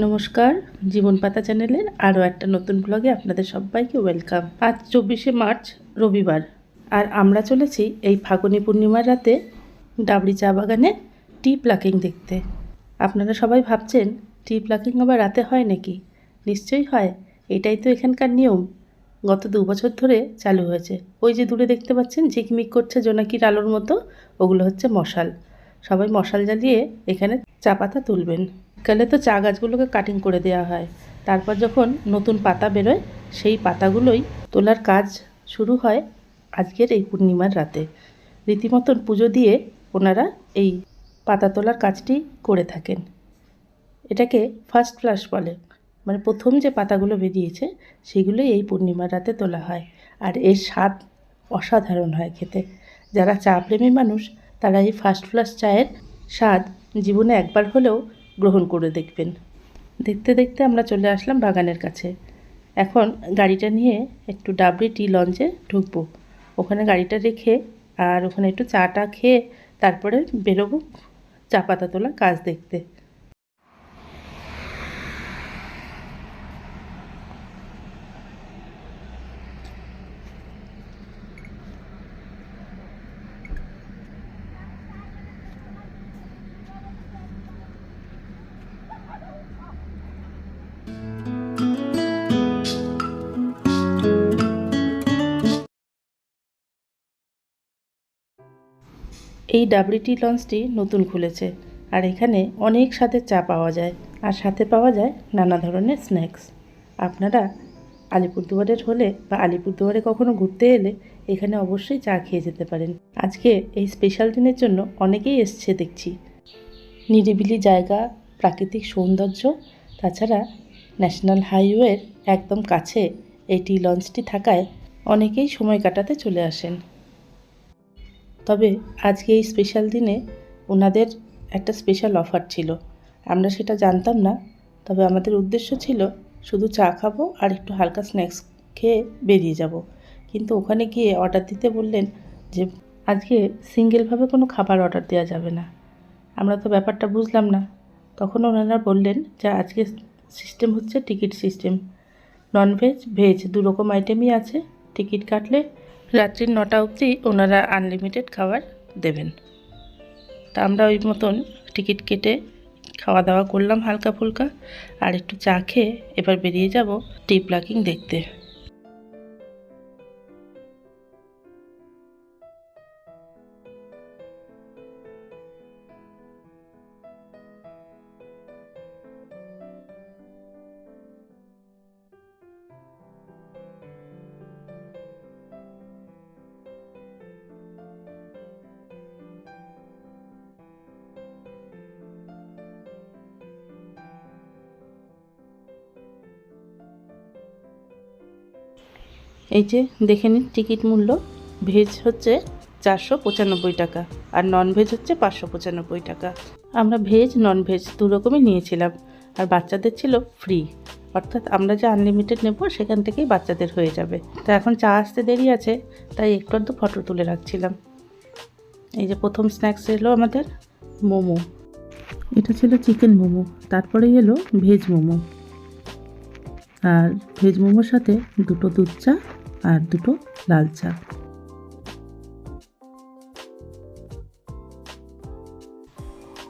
নমস্কার, জীবন পাতা চ্যানেলের আরও একটা নতুন ব্লগে আপনাদের সবাইকে ওয়েলকাম আজ চব্বিশে মার্চ, রবিবার, আর আমরা চলেছি এই ফাগুনি পূর্ণিমার রাতে ডাবরি চা বাগানে টি প্লাকিং দেখতে। আপনারা সবাই ভাবছেন, টি প্লাকিং আবার রাতে হয় নাকি? নিশ্চয়ই হয়, এটাই তো এখানকার নিয়ম। গত দু বছর ধরে চালু হয়েছে। ওই যে দূরে দেখতে পাচ্ছেন, ঝিকমিক করছে জোনাকির আলোর মতো, ওগুলো হচ্ছে মশাল। সবাই মশাল জ্বালিয়ে এখানে চা পাতা তুলবেন। কালে তো চা গাছগুলোকে কাটিং করে দেওয়া হয়। তারপর যখন নতুন পাতা বেরোয়, সেই পাতাগুলোই তোলার কাজ শুরু হয় আজকের এই পূর্ণিমার রাতে। রীতিমতন পুজো দিয়ে ওনারা এই পাতা তোলার কাজটি করে থাকেন। এটাকে ফার্স্ট ফ্লাশ বলে। মানে প্রথম যে পাতাগুলো বেরিয়েছে, সেগুলোই এই পূর্ণিমার রাতে তোলা হয়। আর এর স্বাদ অসাধারণ হয় খেতে। যারা চা প্রেমী মানুষ, তারা এই ফার্স্ট ফ্লাশ চায়ের স্বাদ জীবনে একবার হলেও গ্রহণ করে দেখবেন। দেখতে দেখতে আমরা চলে আসলাম বাগানের কাছে। এখন গাড়িটা নিয়ে একটু ডাবরি টি লঞ্চে ঢুকবো। ওখানে গাড়িটা রেখে আর ওখানে একটু চাটা খেয়ে তারপরে বেরোবো চা পাতা তোলা কাজ দেখতে। এই ডাবরিটি লঞ্চটি নতুন খুলেছে আর এখানে অনেক সাথে চা পাওয়া যায় আর সাথে পাওয়া যায় নানা ধরনের স্ন্যাক্স। আপনারা আলিপুরদুয়ারের হলে বা আলিপুরদুয়ারে কখনো ঘুরতে এলে এখানে অবশ্যই চা খেয়ে যেতে পারেন। আজকে এই স্পেশাল দিনের জন্য অনেকেই এসছে দেখছি। নিরিবিলি জায়গা, প্রাকৃতিক সৌন্দর্য, তাছাড়া ন্যাশনাল হাইওয়ের একদম কাছে এই টি লঞ্চটি থাকায় অনেকেই সময় কাটাতে চলে আসেন। তবে আজকে এই স্পেশাল দিনে ওনাদের একটা স্পেশাল অফার ছিল। আমরা সেটা জানতাম না, তবে আমাদের উদ্দেশ্য ছিল শুধু চা খাব আর একটু হালকা স্ন্যাক্স খেয়ে বেরিয়ে যাব। কিন্তু ওখানে গিয়ে অর্ডার দিতে বললেন যে, আজকে সিঙ্গেলভাবে কোনো খাবার অর্ডার দেওয়া যাবে না। আমরা তো ব্যাপারটা বুঝলাম না। তখন ওনারা বললেন যে, আজকে সিস্টেম হচ্ছে টিকিট সিস্টেম ননভেজ ভেজ দু রকম আইটেমই আছে। টিকিট কাটলে রাত্রির নটা অবধি ওনারা আনলিমিটেড খাবার দেবেন। তা আমরা ওই মতন টিকিট কেটে খাওয়া দাওয়া করলাম হালকা ফুলকা আর একটু চা খেয়ে এবার বেরিয়ে যাব টি প্লাকিং দেখতে। এই যে, দেখে নিন, টিকিট মূল্য। ভেজ হচ্ছে চারশো পঁচানব্বই টাকা আর নন ভেজ হচ্ছে পাঁচশো পঁচানব্বই টাকা। আমরা ভেজ নন ভেজ দু রকমই নিয়েছিলাম আর বাচ্চাদের ছিল ফ্রি অর্থাৎ আমরা যে আনলিমিটেড নেব, সেখান থেকেই বাচ্চাদের হয়ে যাবে। তা এখন চা আসতে দেরি আছে, তাই একটু আধটু ফটো তুলে রাখছিলাম। এই যে, প্রথম স্ন্যাক্স এলো আমাদের মোমো। এটা ছিল চিকেন মোমো তারপরে এলো ভেজ মোমো। আর ভেজ মোমোর সাথে দুটো দুধ চা আর দুটো লাল চা।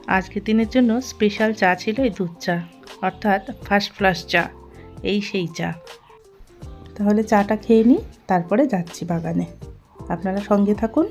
আজকের দিনের জন্য স্পেশাল চা ছিল এই দুধ চা, অর্থাৎ ফার্স্ট ফ্লাশ চা, এই সেই চা। তাহলে চাটা খেয়ে নিই, তারপরে যাচ্ছি বাগানে। আপনারা সঙ্গে থাকুন।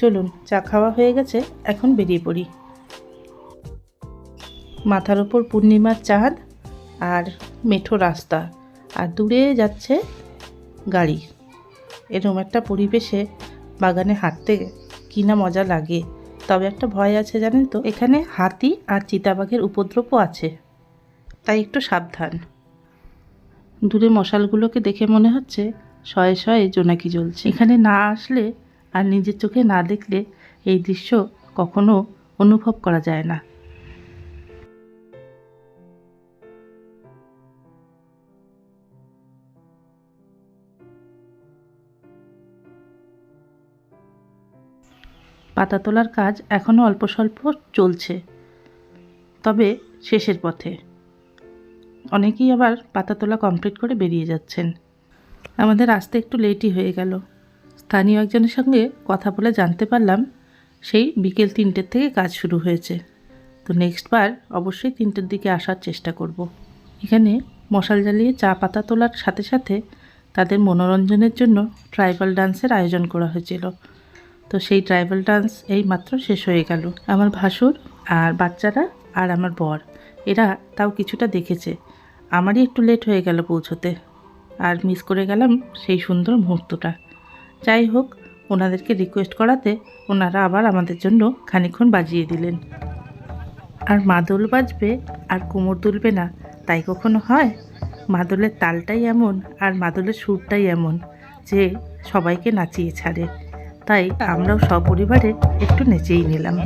চলুন, চা খাওয়া হয়ে গেছে, এখন বেরিয়ে পড়ি। মাথার ওপর পূর্ণিমার চাঁদ আর মেঠো রাস্তা, আর দূরে যাচ্ছে গাড়ি। এরকম একটা পরিবেশে বাগানে হাঁটতে কি না মজা লাগে, তবে একটা ভয় আছে জানেন তো? এখানে হাতি আর চিতাবাঘের উপদ্রবও আছে, তাই একটু সাবধান। দূরে মশালগুলোকে দেখে মনে হচ্ছে শয়ে শয়ে জোনাকি জ্বলছে। এখানে না আসলে আর নিজের চোখে না দেখলে এই দৃশ্য কখনো অনুভব করা যায় না। পাতা তোলার কাজ এখনও অল্প স্বল্প চলছে, তবে শেষের পথে। অনেকেই আবার পাতা তোলা কমপ্লিট করে বেরিয়ে যাচ্ছেন। আমাদের আসতে একটু লেটই হয়ে গেল। স্থানীয় একজনের সঙ্গে কথা বলে জানতে পারলাম, সেই বিকেল তিনটের থেকে কাজ শুরু হয়েছে। তো নেক্সট বার অবশ্যই তিনটের দিকে আসার চেষ্টা করব। এখানে মশাল জ্বালিয়ে চা পাতা তোলার সাথে সাথে তাদের মনোরঞ্জনের জন্য ট্রাইবাল ডান্সের আয়োজন করা হয়েছিল। তো সেই ট্রাইবাল ডান্স এই মাত্র শেষ হয়ে গেল। আমার ভাসুর আর বাচ্চারা আর আমার বর, এরা তাও কিছুটা দেখেছে। আমারই একটু লেট হয়ে গেল পৌঁছোতে। আর মিস করে গেলাম সেই সুন্দর মুহূর্তটা। যাই হোক, ওনাদেরকে রিকোয়েস্ট করাতে ওনারা আবার আমাদের জন্য খানিক্ষণ বাজিয়ে দিলেন। আর মাদল বাজবে আর কোমর দুলবে না, তাই কখনো হয়? মাদলের তালটাই এমন আর মাদলের সুরটাই এমন যে সবাইকে নাচিয়ে ছাড়ে। তাই আমরাও সপরিবারে একটু নেচেই নিলাম।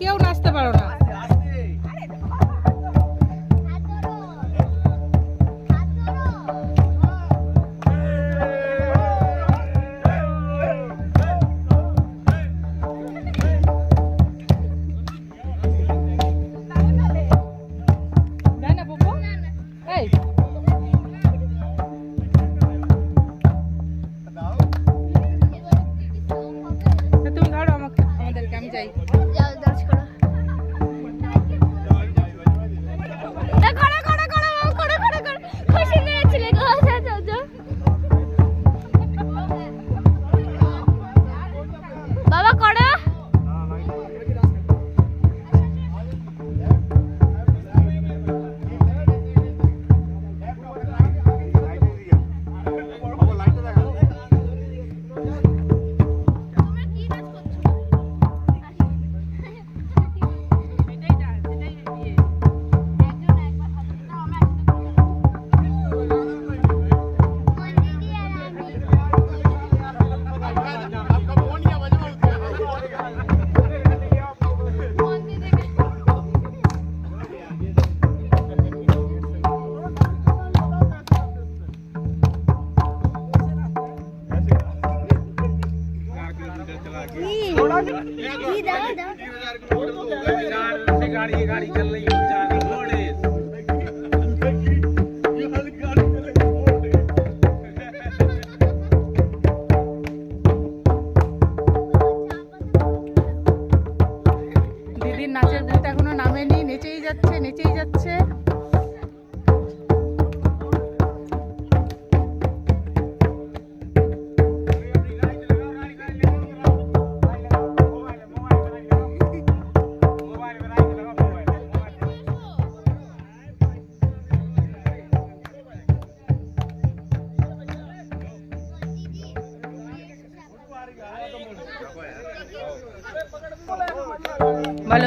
কেউ নাচতে পারো না কি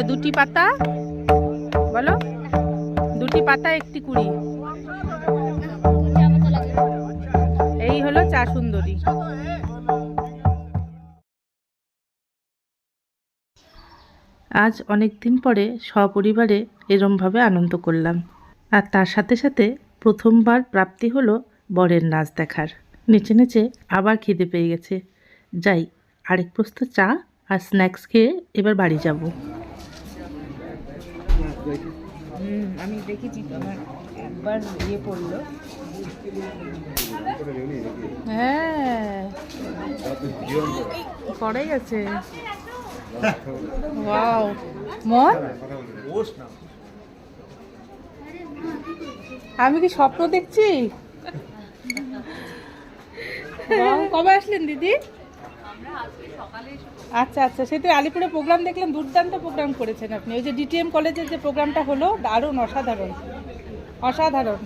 দুটি পাতা, বলো? দুটি পাতা, একটি কুড়ি। এই হলো চা সুন্দরী। আজ অনেক দিন পরে সপরিবারে এরমভাবে আনন্দ করলাম। আর তার সাথে সাথে প্রথমবার প্রাপ্তি হলো বরের নাচ দেখার। নেচে নেচে আবার খিদে পেয়ে গেছে। যাই, আরেক প্রস্ত চা আর স্ন্যাক্স খেয়ে এবার বাড়ি যাব। আমি দেখেছি তো আমার একবার ইয়ে পড়ল। হ্যাঁ। পড়ে গেছে। ওয়াও। মন? আমি কি স্বপ্ন দেখছি? কবে আসলেন দিদি? আচ্ছা আচ্ছা সেটা আলিপুরে প্রোগ্রাম দেখলাম দুর্দান্ত প্রোগ্রাম করেছেন আপনি। ওই যে ডিটিএম কলেজের যে প্রোগ্রামটা হলো, দারুণ, অসাধারণ। অসাধারণ।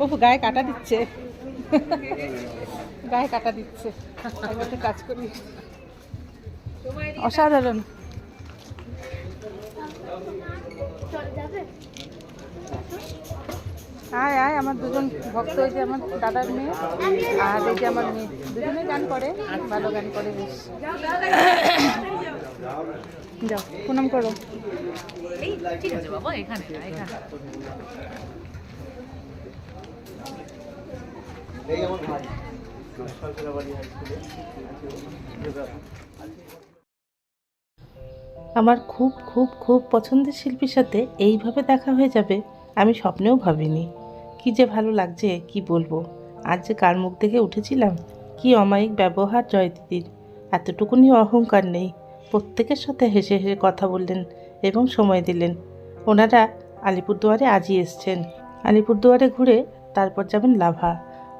ও গায়ে কাটা দিচ্ছে। গায়ে কাটা দিচ্ছে। কাজ করি। অসাধারণ। আয় আয় আমার দুজন ভক্ত ওই যে আমার দাদার মেয়ে আর এই যে আমার মেয়ে। দুজনে গান করে ভালো গান করে বেশ। যাও প্রণাম করো। আমার খুব খুব খুব পছন্দের শিল্পীর সাথে এইভাবে দেখা হয়ে যাবে আমি স্বপ্নেও ভাবিনি। কি যে ভালো লাগছে, কি বলব? আজ যে কার মুখ দেখে উঠেছিলাম, কি অমায়িক ব্যবহার জয় দিদির। এতটুকুনি অহংকার নেই। প্রত্যেকের সাথে হেসে হেসে কথা বললেন এবং সময় দিলেন। ওনারা আলিপুরদুয়ারে আজই এসছেন। আলিপুরদুয়ারে ঘুরে তারপর যাবেন লাভা।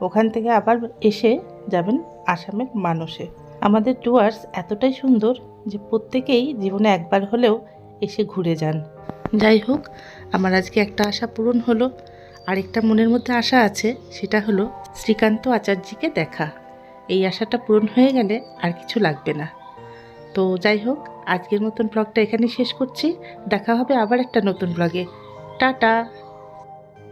ওখান থেকে আবার এসে যাবেন আসামের মানুষে আমাদের টুয়ার্স এতটাই সুন্দর যে প্রত্যেকেই জীবনে একবার হলেও এসে ঘুরে যান। যাই হোক, আমার আজকে একটা আশা পূরণ হলো। আরেকটা মনের মধ্যে আশা আছে, সেটা হলো শ্রীকান্ত আচার্যকে দেখা। এই আশাটা পূরণ হয়ে গেলে আর কিছু লাগবে না। তো যাই হোক, আজকের মতন ব্লগটা এখানে শেষ করছি। দেখা হবে আবার একটা নতুন ব্লগে টাটা!